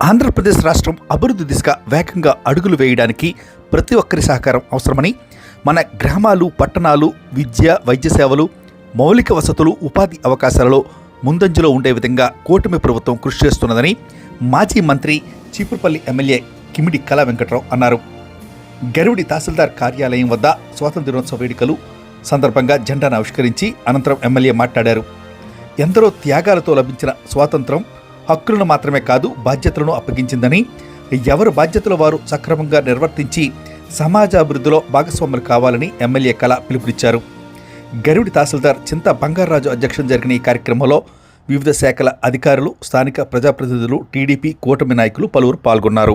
ఆంధ్రప్రదేశ్ రాష్ట్రం అభివృద్ధి దిశగా వేగంగా అడుగులు వేయడానికి ప్రతి ఒక్కరి సహకారం అవసరమని మన గ్రామాలు పట్టణాలు విద్య వైద్య సేవలు మౌలిక వసతులు ఉపాధి అవకాశాలలో ముందంజలో ఉండే విధంగా కూటమి ప్రభుత్వం కృషి చేస్తున్నదని మాజీ మంత్రి చీపురుపల్లి ఎమ్మెల్యే కిమిడి కళా వెంకట్రావు అన్నారు. గరుడి తహసీల్దార్ కార్యాలయం వద్ద స్వాతంత్ర దినోత్సవ వేడుకలు సందర్భంగా జెండాను ఆవిష్కరించి అనంతరం ఎమ్మెల్యే మాట్లాడారు. ఎందరో త్యాగాలతో లభించిన స్వాతంత్రం హక్కులను మాత్రమే కాదు బాధ్యతలను అప్పగించిందని ఎవరు బాధ్యతలు వారు సక్రమంగా నిర్వర్తించి సమాజాభివృద్ధిలో భాగస్వాములు కావాలని ఎమ్మెల్యే కళ పిలుపునిచ్చారు. గరుడి తహసీల్దార్ చింత బంగారాజు అధ్యక్షం జరిగిన ఈ కార్యక్రమంలో వివిధ శాఖల అధికారులు స్థానిక ప్రజాప్రతినిధులు టీడీపీ కూటమి నాయకులు పలువురు పాల్గొన్నారు.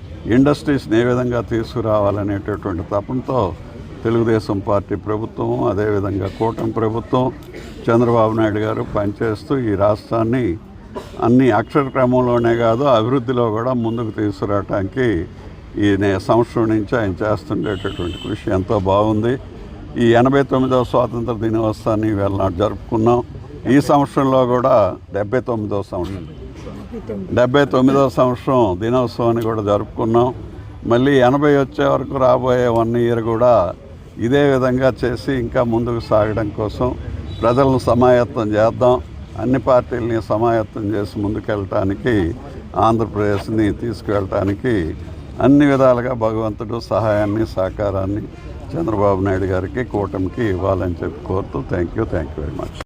ఇండస్ట్రీస్ని ఏ విధంగా తీసుకురావాలనేటటువంటి తపనతో తెలుగుదేశం పార్టీ ప్రభుత్వం అదేవిధంగా కూటమి ప్రభుత్వం చంద్రబాబు నాయుడు గారు పనిచేస్తూ ఈ రాష్ట్రాన్ని అన్ని అక్షర క్రమంలోనే కాదు అభివృద్ధిలో కూడా ముందుకు తీసుకురావటానికి ఈ నే- సంవత్సరం నుంచి ఆయన చేస్తుండేటటువంటి కృషి ఎంతో బాగుంది. ఈ ఎనభై తొమ్మిదవ స్వాతంత్ర దినోత్సవాన్ని ఇవాళ నాడు జరుపుకున్నాం. ఈ సంవత్సరంలో కూడా డెబ్బై తొమ్మిదవ సంవత్సరం. డెబ్బై తొమ్మిదవ సంవత్సరం దినోత్సవాన్ని కూడా జరుపుకున్నాం. మళ్ళీ ఎనభై వచ్చే వరకు రాబోయే వన్ ఇయర్ కూడా ఇదే విధంగా చేసి ఇంకా ముందుకు సాగడం కోసం ప్రజలను సమాయత్తం చేద్దాం. అన్ని పార్టీలని సమాయత్తం చేసి ముందుకెళ్ళటానికి ఆంధ్రప్రదేశ్ని తీసుకువెళ్ళటానికి అన్ని విధాలుగా భగవంతుడు సహాయాన్ని సహకారాన్ని చంద్రబాబు నాయుడు గారికి కూటమికి ఇవ్వాలని చెప్పి కోరుతూ thank you thank you very much.